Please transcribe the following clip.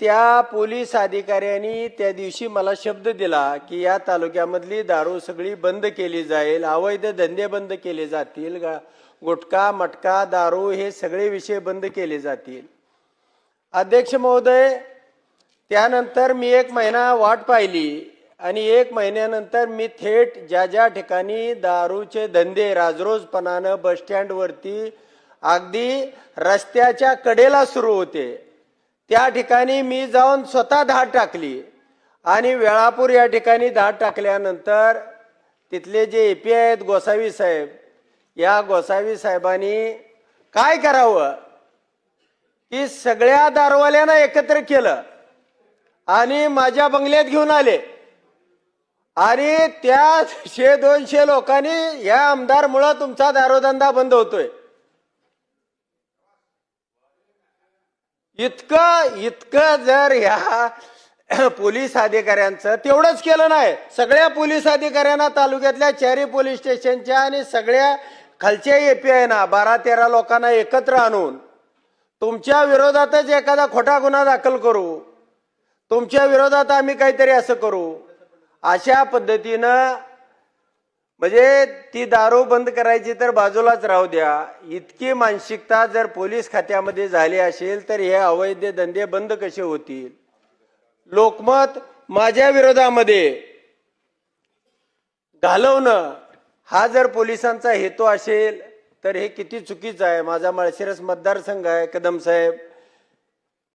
त्या पोलीस अधिकाऱ्यांनी त्या दिवशी मला शब्द दिला की या तालुक्यामधली दारू सगळी बंद केली जाईल अवैध धंदे बंद केले जातील गुटखा मटका दारू हे सगळे विषय बंद केले जातील. अध्यक्ष महोदय त्यानंतर मी एक महिना वाट पाहिली आणि एक महिन्यानंतर मी थेट ज्या ज्या ठिकाणी दारूचे धंदे राजरोजपणानं बसस्टँडवरती अगदी रस्त्याच्या कडेला सुरू होते त्या ठिकाणी मी जाऊन स्वतः धाड टाकली. आणि वेळापूर या ठिकाणी धाड टाकल्यानंतर तिथले जे ए पी आहेत गोसावी साहेब या गोसावी साहेबांनी काय करावं? की सगळ्या दारवाल्यांना एकत्र केलं. आणि माझ्या बंगल्यात घेऊन आले. आणि त्या शे दोनशे लोकांनी या आमदारमुळं तुमचा दारोधंदा बंद होतोय. इतकं इतकं जर ह्या पोलीस अधिकाऱ्यांचं तेवढंच केलं नाही. सगळ्या पोलीस अधिकाऱ्यांना तालुक्यातल्या चारी पोलीस स्टेशनच्या आणि सगळ्या खालच्या एपीआय ना बारा तेरा लोकांना एकत्र आणून तुमच्या विरोधातच एखादा खोटा गुन्हा दाखल करू. तुमच्या विरोधात आम्ही काहीतरी असं करू. अशा पद्धतीनं म्हणजे ती दारू बंद करायची तर बाजूलाच राहू द्या. इतकी मानसिकता जर पोलीस खात्यामध्ये झाली असेल तर हे अवैध धंदे बंद कसे होतील? लोकमत माझ्या विरोधामध्ये घालवणं हा जर पोलिसांचा हेतू असेल तर हे किती चुकीचं आहे. माझा माळशिरस मतदारसंघ आहे कदम साहेब.